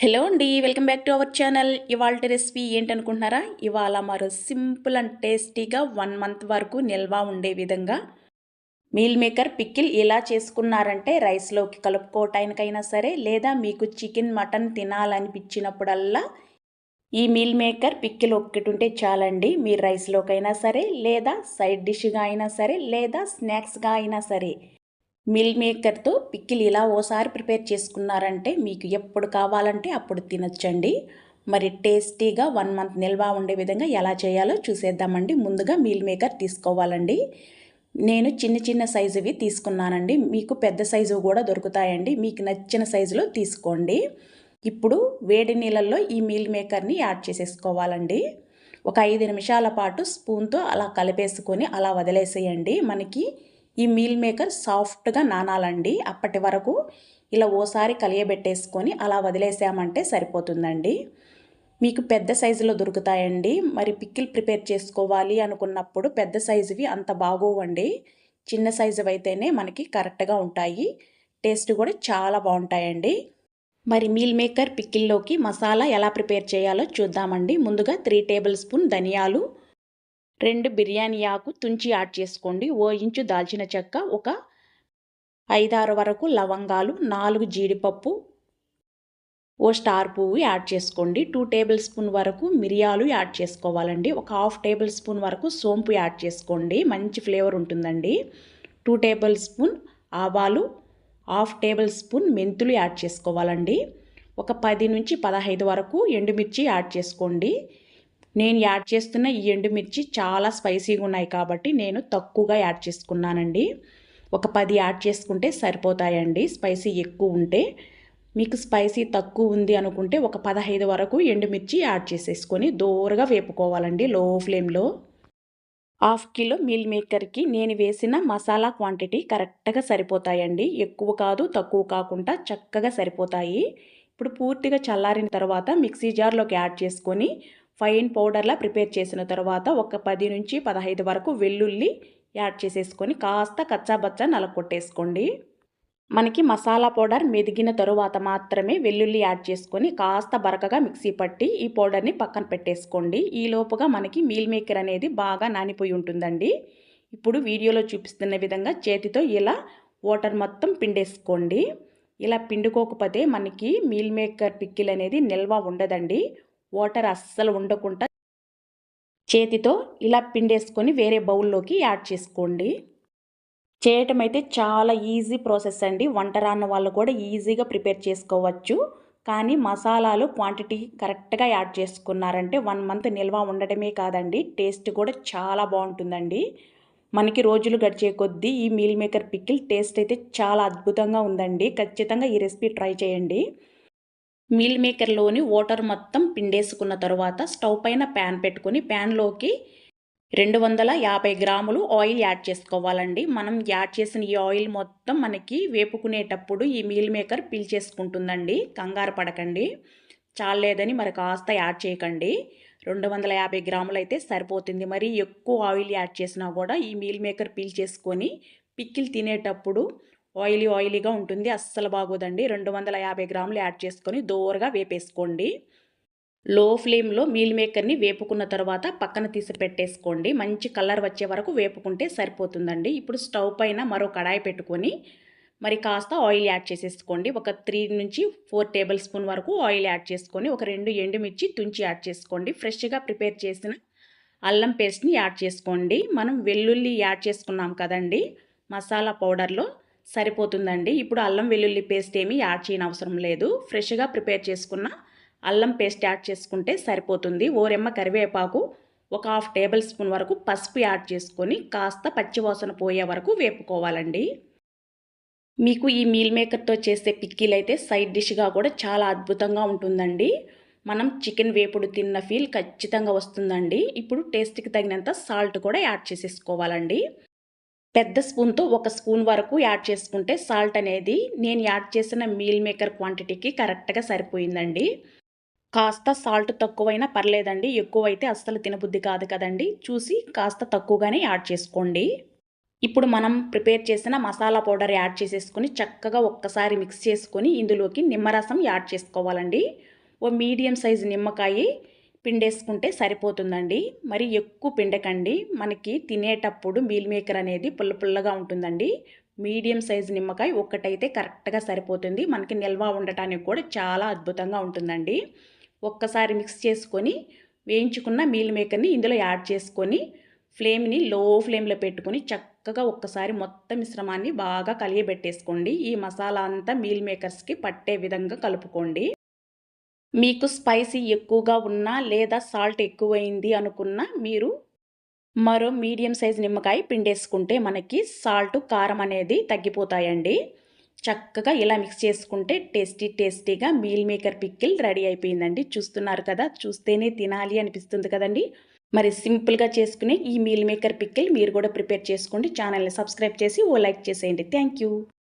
Hello అండి welcome back to our channel. ఇవాళ recipe ఏంటనుకుంటున్నారా? ఇవాళ మరో సింపుల్ అండ్ టేస్టీగా వన్ మంత్ వరకు నిల్వ ఉండే విధంగా మీల్ మేకర్ పిక్కిల్ ఇలా చేసుకున్నారంటే రైస్లోకి కలుపుకోవటానికైనా సరే లేదా మీకు చికెన్ మటన్ తినాలనిపించినప్పుడల్లా ఈ మీల్ మేకర్ పిక్కిల్ ఒక్కటి ఉంటే చాలండి. మీరు రైస్లోకైనా సరే లేదా సైడ్ డిష్గా అయినా సరే లేదా స్నాక్స్గా అయినా సరే మిల్ మేకర్తో పిక్కిల్ ఇలా ఓసారి ప్రిపేర్ చేసుకున్నారంటే మీకు ఎప్పుడు కావాలంటే అప్పుడు తినొచ్చండి. మరి టేస్టీగా వన్ మంత్ నిల్వ ఉండే విధంగా ఎలా చేయాలో చూసేద్దామండి. ముందుగా మీల్ మేకర్ తీసుకోవాలండి. నేను చిన్న చిన్న సైజువి తీసుకున్నానండి. మీకు పెద్ద సైజు కూడా దొరుకుతాయండి. మీకు నచ్చిన సైజులో తీసుకోండి. ఇప్పుడు వేడి నీళ్ళల్లో ఈ మీల్ మేకర్ని యాడ్ చేసేసుకోవాలండి. ఒక ఐదు నిమిషాల పాటు స్పూన్తో అలా కలిపేసుకొని అలా వదిలేసేయండి. మనకి ఈ మీల్ మేకర్ సాఫ్ట్గా నానాలండి. అప్పటి వరకు ఇలా ఓసారి కలియబెట్టేసుకొని అలా వదిలేసామంటే సరిపోతుందండి. మీకు పెద్ద సైజులో దొరుకుతాయండి. మరి పిక్కిల్ ప్రిపేర్ చేసుకోవాలి అనుకున్నప్పుడు పెద్ద సైజువి అంత బాగోవండి. చిన్న సైజు అయితేనే మనకి కరెక్ట్గా ఉంటాయి. టేస్ట్ కూడా చాలా బాగుంటాయండి. మరి మీల్ మేకర్ పిక్కిల్లోకి మసాలా ఎలా ప్రిపేర్ చేయాలో చూద్దామండి. ముందుగా త్రీ టేబుల్ స్పూన్ ధనియాలు రెండు బిర్యానీ ఆకు తుంచి యాడ్ చేసుకోండి. ఓ ఇంచు దాల్చిన చెక్క ఒక ఐదారు వరకు లవంగాలు నాలుగు జీడిపప్పు ఓ స్టార్ పువ్వు యాడ్ చేసుకోండి. టూ టేబుల్ స్పూన్ వరకు మిరియాలు యాడ్ చేసుకోవాలండి. ఒక హాఫ్ టేబుల్ స్పూన్ వరకు సోంపు యాడ్ చేసుకోండి. మంచి ఫ్లేవర్ ఉంటుందండి. టూ టేబుల్ స్పూన్ ఆవాలు హాఫ్ టేబుల్ స్పూన్ మెంతులు యాడ్ చేసుకోవాలండి. ఒక పది నుంచి పదహైదు వరకు ఎండుమిర్చి యాడ్ చేసుకోండి. నేను యాడ్ చేస్తున్న ఈ ఎండుమిర్చి చాలా స్పైసీగా ఉన్నాయి కాబట్టి నేను తక్కువగా యాడ్ చేసుకున్నానండి. ఒక పది యాడ్ చేసుకుంటే సరిపోతాయండి. స్పైసీ ఎక్కువ ఉంటే మీకు స్పైసీ తక్కువ ఉంది అనుకుంటే ఒక పదహైదు వరకు ఎండుమిర్చి యాడ్ చేసేసుకొని దూరగా వేపుకోవాలండి లో ఫ్లేమ్లో. హాఫ్ కిలో మీల్ మేకర్కి నేను వేసిన మసాలా క్వాంటిటీ కరెక్ట్గా సరిపోతాయండి. ఎక్కువ కాదు తక్కువ కాకుండా చక్కగా సరిపోతాయి. ఇప్పుడు పూర్తిగా చల్లారిన తర్వాత మిక్సీ జార్లోకి యాడ్ చేసుకొని ఫైన్ పౌడర్లా ప్రిపేర్ చేసిన తర్వాత ఒక పది నుంచి పదహైదు వరకు వెల్లుల్లి యాడ్ చేసేసుకొని కాస్త కచ్చాబచ్చా నలకొట్టేసుకోండి మనకి మసాలా పౌడర్ మెదిగిన తరువాత మాత్రమే వెల్లుల్లి యాడ్ చేసుకొని కాస్త బరకగా మిక్సీ పట్టి ఈ పౌడర్ని పక్కన పెట్టేసుకోండి. ఈ లోపుగా మనకి మీల్ మేకర్ అనేది బాగా నానిపోయి ఉంటుందండి. ఇప్పుడు వీడియోలో చూపిస్తున్న విధంగా చేతితో ఇలా వాటర్ మొత్తం పిండేసుకోండి. ఇలా పిండుకోకపోతే మనకి మీల్ మేకర్ పిక్కిల్ అనేది నిల్వ ఉండదండి. వాటర్ అస్సలు ఉండకుండా చేతితో ఇలా పిండేసుకొని వేరే బౌల్లోకి యాడ్ చేసుకోండి. చేయటం అయితే చాలా ఈజీ ప్రాసెస్ అండి. వంట రాన్న వాళ్ళు కూడా ఈజీగా ప్రిపేర్ చేసుకోవచ్చు. కానీ మసాలాలు క్వాంటిటీ కరెక్ట్గా యాడ్ చేసుకున్నారంటే వన్ మంత్ నిల్వ ఉండటమే కాదండి. టేస్ట్ కూడా చాలా బాగుంటుందండి. మనకి రోజులు గడిచే కొద్దీ ఈ మీల్ మేకర్ పిక్కిల్ టేస్ట్ అయితే చాలా అద్భుతంగా ఉందండి. ఖచ్చితంగా ఈ రెసిపీ ట్రై చేయండి. మీల్ మేకర్లోని వాటర్ మొత్తం పిండేసుకున్న తర్వాత స్టవ్ పైన ప్యాన్ పెట్టుకుని ప్యాన్లోకి రెండు వందల యాభై గ్రాములు ఆయిల్ యాడ్ చేసుకోవాలండి. మనం యాడ్ చేసిన ఈ ఆయిల్ మొత్తం మనకి వేపుకునేటప్పుడు ఈ మీల్ మేకర్ పీల్చేసుకుంటుందండి. కంగారు పడకండి. చాలేదని మరి కాస్త యాడ్ చేయకండి. రెండు వందల యాభై గ్రాములు అయితే సరిపోతుంది. మరి ఎక్కువ ఆయిల్ యాడ్ చేసినా కూడా ఈ మీల్ మేకర్ పీల్చేసుకొని పిక్కిల్ తినేటప్పుడు ఆయిలీ ఆయిలీగా ఉంటుంది. అస్సలు బాగోదండి. రెండు వందల యాభై గ్రాములు యాడ్ చేసుకొని దోరగా వేపేసుకోండి. లో ఫ్లేమ్లో మీల్ మేకర్ని వేపుకున్న తర్వాత పక్కన తీసి పెట్టేసుకోండి. మంచి కలర్ వచ్చే వరకు వేపుకుంటే సరిపోతుందండి. ఇప్పుడు స్టవ్ పైన మరో కడాయి పెట్టుకొని మరి కాస్త ఆయిల్ యాడ్ చేసేసుకోండి. ఒక త్రీ నుంచి ఫోర్ టేబుల్ స్పూన్ వరకు ఆయిల్ యాడ్ చేసుకొని ఒక రెండు ఎండుమిర్చి తుంచి యాడ్ చేసుకోండి. ఫ్రెష్గా ప్రిపేర్ చేసిన అల్లం పేస్ట్ని యాడ్ చేసుకోండి. మనం వెల్లుల్లి యాడ్ చేసుకున్నాం కదండి మసాలా పౌడర్లో సరిపోతుందండి. ఇప్పుడు అల్లం వెల్లుల్లి పేస్ట్ ఏమీ యాడ్ చేయని అవసరం లేదు. ఫ్రెష్గా ప్రిపేర్ చేసుకున్న అల్లం పేస్ట్ యాడ్ చేసుకుంటే సరిపోతుంది. ఓరెమ్మ కరివేపాకు ఒక హాఫ్ టేబుల్ స్పూన్ వరకు పసుపు యాడ్ చేసుకొని కాస్త పచ్చివాసన పోయే వరకు వేపుకోవాలండి. మీకు ఈ మీల్ మేకర్తో చేసే పిక్కీలు అయితే సైడ్ డిష్గా కూడా చాలా అద్భుతంగా ఉంటుందండి. మనం చికెన్ వేపుడు తిన్న ఫీల్ ఖచ్చితంగా వస్తుందండి. ఇప్పుడు టేస్ట్కి తగినంత సాల్ట్ కూడా యాడ్ చేసేసుకోవాలండి. పెద్ద స్పూన్తో ఒక స్పూన్ వరకు యాడ్ చేసుకుంటే సాల్ట్ అనేది నేను యాడ్ చేసిన మీల్ మేకర్ క్వాంటిటీకి కరెక్ట్గా సరిపోయిందండి. కాస్త సాల్ట్ తక్కువైనా పర్లేదండి. ఎక్కువైతే అస్సలు తినబుద్ధి కాదు కదండి. చూసి కాస్త తక్కువగానే యాడ్ చేసుకోండి. ఇప్పుడు మనం ప్రిపేర్ చేసిన మసాలా పౌడర్ యాడ్ చేసేసుకొని చక్కగా ఒక్కసారి మిక్స్ చేసుకొని ఇందులోకి నిమ్మరసం యాడ్ చేసుకోవాలండి. ఓ మీడియం సైజు నిమ్మకాయ పిండేసుకుంటే సరిపోతుందండి. మరి ఎక్కువ పిండకండి. మనకి తినేటప్పుడు మీల్ మేకర్ అనేది పుల్ల పుల్లగా ఉంటుందండి. మీడియం సైజు నిమ్మకాయ ఒక్కటైతే కరెక్ట్గా సరిపోతుంది. మనకి నిల్వ ఉండటానికి కూడా చాలా అద్భుతంగా ఉంటుందండి. ఒక్కసారి మిక్స్ చేసుకొని వేయించుకున్న మీల్ మేకర్ని ఇందులో యాడ్ చేసుకొని ఫ్లేమ్ని లో ఫ్లేమ్లో పెట్టుకొని చక్కగా ఒక్కసారి మొత్తం మిశ్రమాన్ని బాగా కలియబెట్టేసుకోండి. ఈ మసాలా అంతా మీల్ మేకర్స్కి పట్టే విధంగా కలుపుకోండి. మీకు స్పైసీ ఎక్కువగా ఉన్నా లేదా సాల్ట్ ఎక్కువైంది అనుకున్నా మీరు మరో మీడియం సైజ్ నిమ్మకాయ పిండేసుకుంటే మనకి సాల్ట్ కారం అనేది తగ్గిపోతాయండి. చక్కగా ఇలా మిక్స్ చేసుకుంటే టేస్టీ టేస్టీగా మీల్ మేకర్ పిక్కిల్ రెడీ అయిపోయిందండి. చూస్తున్నారు కదా చూస్తేనే తినాలి అనిపిస్తుంది కదండి. మరి సింపుల్గా చేసుకునే ఈ మీల్ మేకర్ పిక్కిల్ మీరు కూడా ప్రిపేర్ చేసుకోండి. ఛానల్ని సబ్స్క్రైబ్ చేసి ఓ లైక్ చేసేయండి. Thank you.